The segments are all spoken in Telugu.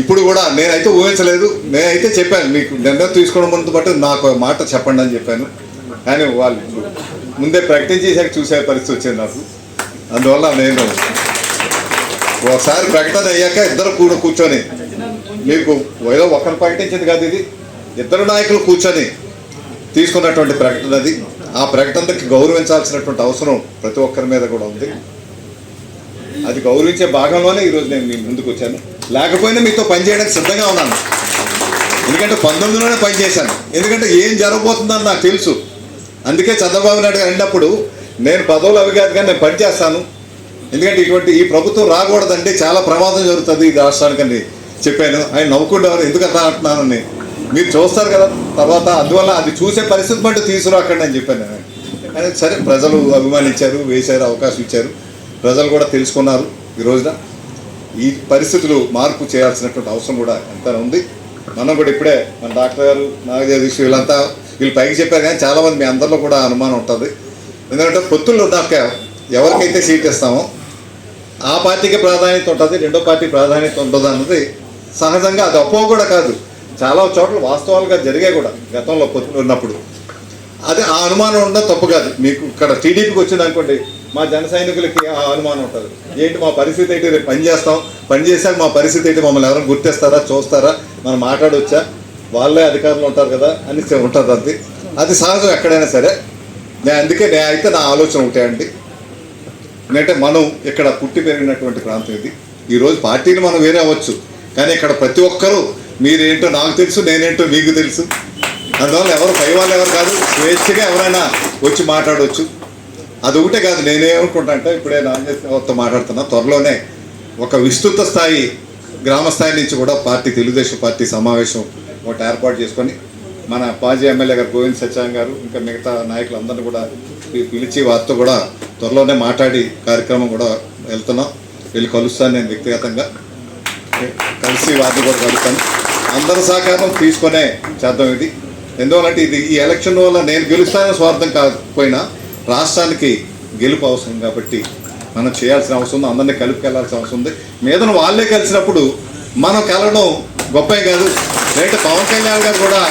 ఇప్పుడు కూడా నేనైతే ఊహించలేదు. నేనైతే చెప్పాను మీకు నిర్ణయం తీసుకోవడం ముందు బట్టి నాకు ఒక మాట చెప్పండి అని చెప్పాను. కానీ వాళ్ళు ముందే ప్రకటించేసాక చూసే పరిస్థితి వచ్చింది నాకు. అందువల్ల నేను ఒకసారి ప్రకటన అయ్యాక ఇద్దరు కూడా కూర్చొని మీకు ఏదో ఒకరు ప్రకటించింది కాదు ఇది. ఇద్దరు నాయకులు కూర్చొని తీసుకున్నటువంటి ప్రకటన అది. ఆ ప్రకటనకి గౌరవించాల్సినటువంటి అవసరం ప్రతి ఒక్కరి మీద కూడా ఉంది. అది గౌరవించే భాగంలోనే ఈరోజు నేను మీ ముందుకు వచ్చాను. లేకపోయినా మీతో పనిచేయడానికి సిద్ధంగా ఉన్నాను. ఎందుకంటే పంతొమ్మిదిలోనే పనిచేశాను ఎందుకంటే ఏం జరగబోతుందని నాకు తెలుసు. అందుకే చంద్రబాబు నాయుడు గారు అన్నప్పుడు నేను పదవులు అవి కాదు కానీ నేను పనిచేస్తాను ఎందుకంటే ఇటువంటి ఈ ప్రభుత్వం రాకూడదంటే చాలా ప్రమాదం జరుగుతుంది ఈ రాష్ట్రానికని చెప్పాను. ఆయన నవ్వుకుంటారు ఎందుకు అట్లా అంటున్నానని మీరు చూస్తారు కదా తర్వాత అందువల్ల అది చూసే పరిస్థితి బట్టి తీసుకురాకండి అని చెప్పాను నేను. కానీ సరే ప్రజలు అభిమానించారు వేశారు అవకాశం ఇచ్చారు. ప్రజలు కూడా తెలుసుకున్నారు ఈ రోజున. ఈ పరిస్థితులు మార్పు చేయాల్సినటువంటి అవసరం కూడా ఎంత ఉంది. మనం కూడా ఇప్పుడే మన డాక్టర్ గారు నాగజగదీష్ వీళ్ళంతా వీళ్ళు పైకి చెప్పారు కానీ చాలామంది మీ అందరిలో కూడా అనుమానం ఉంటుంది. ఎందుకంటే పొత్తుల్లో దాకా ఎవరికైతే సీట్ ఇస్తామో ఆ పార్టీకి ప్రాధాన్యత ఉంటుంది రెండో పార్టీ ప్రాధాన్యత ఉంటుంది అన్నది సహజంగా అది అప్పో కూడా కాదు. చాలా చోట్ల వాస్తవాలుగా జరిగాయి కూడా గతంలో పొత్తులు ఉన్నప్పుడు. అదే ఆ అనుమానం ఉండడం తప్పు కాదు. మీకు ఇక్కడ టీడీపీకి వచ్చింది అనుకోండి మా జన సైనికులకి ఆ అనుమానం ఉంటుంది. ఏంటి మా పరిస్థితి ఏంటి? రేపు పని చేస్తాం. పని చేశాక మా పరిస్థితి ఏంటి? మమ్మల్ని ఎవరైనా గుర్తిస్తారా? చూస్తారా? మనం మాట్లాడవచ్చా వాళ్ళే అధికారులు ఉంటారు కదా? అని ఉంటుంది అది అది సహజం ఎక్కడైనా సరే. నేను అందుకే నేను అయితే నా ఆలోచన ఒకటే అండి. ఎందుకంటే మనం ఇక్కడ పుట్టి పెరిగినటువంటి ప్రాంతం ఇది. ఈరోజు పార్టీని మనం వేరే అవ్వచ్చు. కానీ ఇక్కడ ప్రతి ఒక్కరూ మీరేంటో నాకు తెలుసు నేనేంటో మీకు తెలుసు. అందువల్ల ఎవరు పై వాళ్ళు ఎవరు కాదు స్వేచ్ఛగా ఎవరైనా వచ్చి మాట్లాడవచ్చు అది ఒకటే కాదు నేనేమనుకుంటా అంటే ఇప్పుడే నాతో మాట్లాడుతున్నా. త్వరలోనే ఒక విస్తృత స్థాయి గ్రామ స్థాయి నుంచి కూడా పార్టీ తెలుగుదేశం పార్టీ సమావేశం ఒకటి ఏర్పాటు చేసుకొని మన పాజీ ఎమ్మెల్యే గారు గోవింద్ సత్యాన్ గారు ఇంకా మిగతా నాయకులందరినీ కూడా పిలిచి వారితో కూడా త్వరలోనే మాట్లాడి కార్యక్రమం కూడా వెళ్తున్నాం. వెళ్ళి కలుస్తాను నేను వ్యక్తిగతంగా. కలిసి వారిని కూడా కలుస్తాను. అందరి సహకారం తీసుకొనే చేద్దాం ఇది. ఎందువల్లంటే ఇది ఈ ఎలక్షన్ వల్ల నేను గెలుస్తానని స్వార్థం కాకపోయినా రాష్ట్రానికి గెలుపు అవసరం కాబట్టి మనం చేయాల్సిన అవసరం ఉంది అందరినీ కలిపికెళ్ళాల్సిన అవసరం ఉంది. మీదను వాళ్ళే కలిసినప్పుడు మనం కలవడం గొప్పే కాదు. లేదంటే పవన్ కళ్యాణ్ గారు కూడా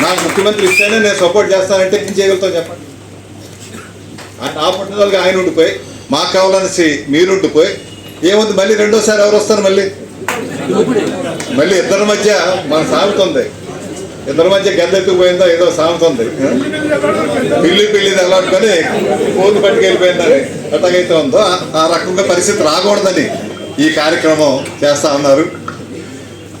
నాకు ముఖ్యమంత్రి ఇస్తేనే నేను సపోర్ట్ చేస్తానంటే ఏం చేయగలుగుతాం చెప్పండి? ఆ- ఆ ఆయన ఉండిపోయి మాకు కావాలనేసి మీరు ఉండిపోయి ఏముంది మళ్ళీ రెండోసారి ఎవరు వస్తారు మళ్ళీ? మళ్ళీ ఇద్దరి మధ్య మన సాగుతుంది. ఇద్దరి మధ్య గద్దెత్తుకుపోయిందో ఏదో సాగుతుంది పిల్లి పిల్లి తగలాడుకొని పోతు పట్టుకెళ్ళిపోయిందని ఎట్లాగైతే ఉందో ఆ- రకంగా పరిస్థితి రాకూడదని ఈ కార్యక్రమం చేస్తా ఉన్నారు.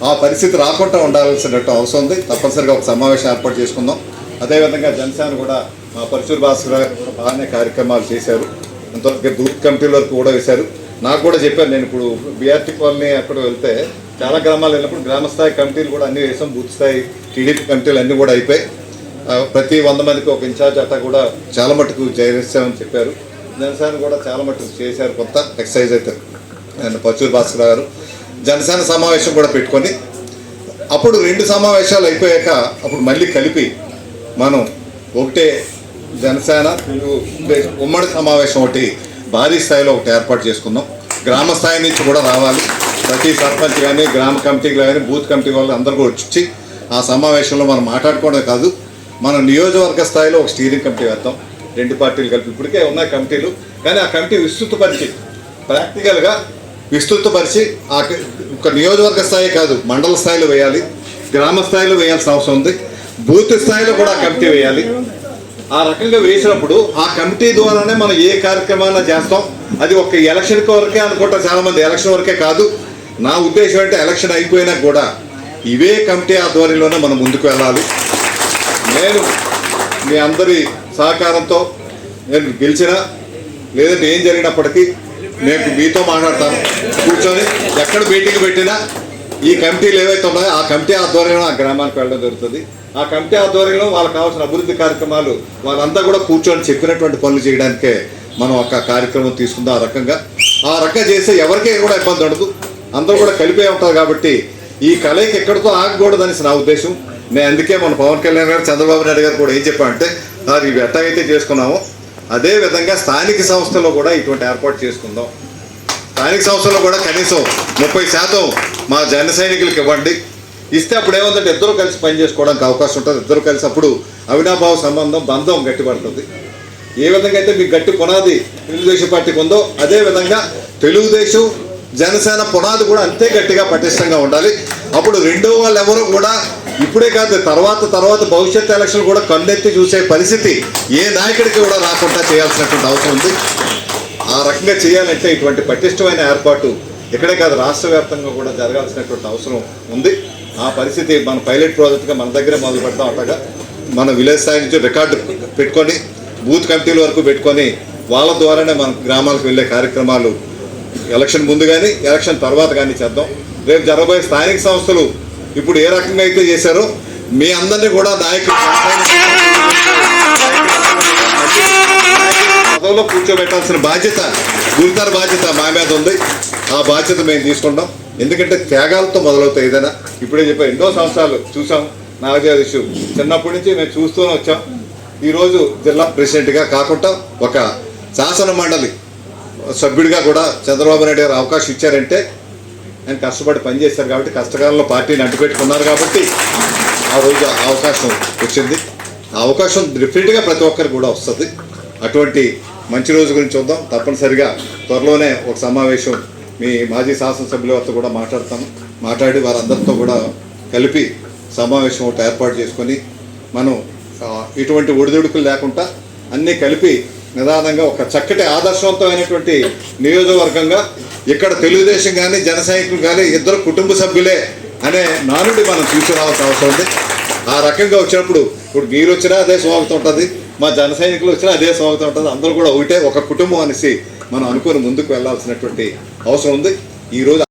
ఆ పరిస్థితి రాకుండా ఉండాల్సినట్టు అవసరం ఉంది. తప్పనిసరిగా ఒక సమావేశం ఏర్పాటు చేసుకుందాం. అదేవిధంగా జనసేన కూడా మా పరశుర్ భాస్కర్ బాగానే కార్యక్రమాలు చేశారు. ఇంతవరకు బూత్ కమిటీల వరకు కూడా వేశారు. నాకు కూడా చెప్పాను నేను ఇప్పుడు బీఆర్టీ కాలనీ అక్కడ వెళ్తే చాలా గ్రామాలు వెళ్ళినప్పుడు గ్రామస్థాయి కమిటీలు కూడా అన్ని వేసాం బూత్ స్థాయి టీడీపీ కమిటీలు అన్నీ కూడా అయిపోయాయి. ప్రతి వంద మందికి ఒక ఇన్ఛార్జ్ అట్టా కూడా చాలా మటుకు చేసామని చెప్పారు. జనసేన కూడా చాలా మటుకు చేశారు కొత్త ఎక్సైజ్ అయితే. అండ్ పచ్చూరు భాస్కర్ గారు. జనసేన సమావేశం కూడా పెట్టుకొని అప్పుడు రెండు సమావేశాలు అయిపోయాక అప్పుడు మళ్ళీ కలిపి మనం ఒకటే జనసేన తెలుగు ఉమ్మడి సమావేశం ఒకటి భారీ స్థాయిలో ఒకటి ఏర్పాటు చేసుకుందాం గ్రామ స్థాయి నుంచి కూడా రావాలి. ప్రతి సర్పంచ్ కానీ గ్రామ కమిటీలు కానీ బూత్ కమిటీ వాళ్ళు అందరూ కూడా వచ్చి ఆ సమావేశంలో మనం మాట్లాడుకోవడం కాదు. మనం నియోజకవర్గ స్థాయిలో ఒక స్టీరింగ్ కమిటీ వేద్దాం. రెండు పార్టీలు కలిపి ఇప్పటికే ఉన్నాయి కమిటీలు. కానీ ఆ కమిటీ విస్తృతపరిచి ప్రాక్టికల్గా విస్తృతపరిచి ఆ ఒక నియోజకవర్గ స్థాయి కాదు మండల స్థాయిలో వేయాలి. గ్రామ స్థాయిలో వేయాల్సిన అవసరం ఉంది. బూత్ స్థాయిలో కూడా కమిటీ వేయాలి. ఆ రకంగా వేసినప్పుడు ఆ కమిటీ ద్వారానే మనం ఏ కార్యక్రమాన్ని చేస్తాం? అది ఒక ఎలక్షన్ వరకే అనుకుంటారు చాలా మంది ఎలక్షన్ వరకే కాదు. నా ఉద్దేశం అంటే ఎలక్షన్ అయిపోయినా కూడా ఇవే కమిటీ ఆధ్వర్యంలోనే మనం ముందుకు వెళ్ళాలి. నేను మీ అందరి సహకారంతో నేను గెలిచినా లేదంటే ఏం జరిగినప్పటికీ నేను మీతో మాట్లాడతాను. కూర్చొని ఎక్కడ మీటింగ్ పెట్టినా ఈ కమిటీలు ఏవైతే ఉన్నాయో ఆ కమిటీ ఆధ్వర్యంలో ఆ గ్రామానికి వెళ్ళడం జరుగుతుంది. ఆ కమిటీ ఆధ్వర్యంలో వాళ్ళకి కావాల్సిన అభివృద్ధి కార్యక్రమాలు వాళ్ళంతా కూడా కూర్చొని చెప్పినటువంటి పనులు చేయడానికే మనం ఒక కార్యక్రమం తీసుకుందాం ఆ రకంగా. ఆ రకంగా చేస్తే ఎవరికే కూడా ఇబ్బంది ఉండదు. అందరూ కూడా కలిపే ఉంటారు కాబట్టి ఈ కలయిక ఎక్కడితో ఆగకూడదనేసి నా ఉద్దేశం. నేను అందుకే మన పవన్ కళ్యాణ్ గారు చంద్రబాబు నాయుడు గారు కూడా ఏం చెప్పారంటే సార్ ఇవి ఎట్టయితే చేసుకున్నామో. అదే విధంగా స్థానిక సంస్థలో కూడా ఇటువంటి ఏర్పాటు చేసుకుందాం. స్థానిక సంస్థల్లో కూడా కనీసం ముప్పై శాతం మా జన సైనికులకు ఇవ్వండి. ఇస్తే అప్పుడు ఏముందంటే ఇద్దరు కలిసి పని చేసుకోవడానికి అవకాశం ఉంటుంది. ఇద్దరు కలిసి అప్పుడు అవినాభావ సంబంధం బంధం గట్టిపడుతుంది. ఏ విధంగా అయితే మీకు గట్టి పునాది తెలుగుదేశం పార్టీకి ఉందో అదే విధంగా తెలుగుదేశం జనసేన పునాది కూడా అంతే గట్టిగా పటిష్టంగా ఉండాలి. అప్పుడు రెండో వాళ్ళు ఎవరు కూడా ఇప్పుడే కాదు తర్వాత తర్వాత భవిష్యత్ ఎలక్షన్ కూడా కన్నెత్తి చూసే పరిస్థితి ఏ నాయకుడికి కూడా రాకుండా చేయాల్సినటువంటి అవసరం ఉంది. ఆ రకంగా చేయాలంటే ఇటువంటి పటిష్టమైన ఏర్పాటు ఇక్కడే కాదు రాష్ట్ర వ్యాప్తంగా కూడా జరగాల్సినటువంటి అవసరం ఉంది. ఆ పరిస్థితి మన పైలట్ ప్రాజెక్ట్గా మన దగ్గరే మొదలు పెడతాం అట్టగా మన విలేజ్ స్థాయి నుంచి రికార్డు పెట్టుకొని బూత్ కమిటీల వరకు పెట్టుకొని వాళ్ళ ద్వారానే మన గ్రామాలకు వెళ్ళే కార్యక్రమాలు ఎలక్షన్ ముందు కానీ ఎలక్షన్ తర్వాత కానీ చేద్దాం. రేపు జరగబోయే స్థానిక సంస్థలు ఇప్పుడు ఏ రకంగా అయితే చేశారో మీ అందరినీ కూడా నాయకులు పదవిలో కూర్చోబెట్టాల్సిన బాధ్యత గురుతర బాధ్యత మా మీద ఉంది. ఆ బాధ్యత మేము తీసుకుంటాం. ఎందుకంటే త్యాగాలతో మొదలవుతాయి ఏదైనా. ఇప్పుడే చెప్పా ఎన్నో సంవత్సరాలు చూసాం. నాగజాదీష్ చిన్నప్పటి నుంచి మేము చూస్తూనే వచ్చాం. ఈరోజు జిల్లా ప్రెసిడెంట్గా కాకుండా ఒక శాసన మండలి సభ్యుడిగా కూడా చంద్రబాబు నాయుడు గారు అవకాశం ఇచ్చారంటే ఆయన కష్టపడి పనిచేశారు కాబట్టి కష్టకాలంలో పార్టీని అడ్డుపెట్టుకున్నారు కాబట్టి ఆ రోజు అవకాశం వచ్చింది. ఆ అవకాశం డెఫినెట్గా ప్రతి ఒక్కరికి కూడా వస్తుంది. అటువంటి మంచి రోజు గురించి చూద్దాం. తప్పనిసరిగా త్వరలోనే ఒక సమావేశం మీ మాజీ శాసనసభ్యులతో కూడా మాట్లాడతాం. మాట్లాడి వారందరితో కూడా కలిపి సమావేశం ఒకటి ఏర్పాటు చేసుకొని మనం ఇటువంటి ఒడిదుడుకులు లేకుండా అన్నీ కలిపి నిదానంగా ఒక చక్కటి ఆదర్శవంతమైనటువంటి నియోజకవర్గంగా ఇక్కడ తెలుగుదేశం కానీ జనసైనికులు కానీ ఇద్దరు కుటుంబ సభ్యులే అనే నానుడి మనం తీసుకురావాల్సిన అవసరం ఉంది. ఆ రకంగా వచ్చినప్పుడు ఇప్పుడు మీరు వచ్చినా అదే స్వాగతం ఉంటుంది. మా జన సైనికులు వచ్చినా అదే స్వాగతం ఉంటుంది. అందరూ కూడా ఒకటే ఒక కుటుంబం అనేసి మనం అనుకుని ముందుకు వెళ్ళాల్సినటువంటి అవసరం ఉంది. ఈరోజు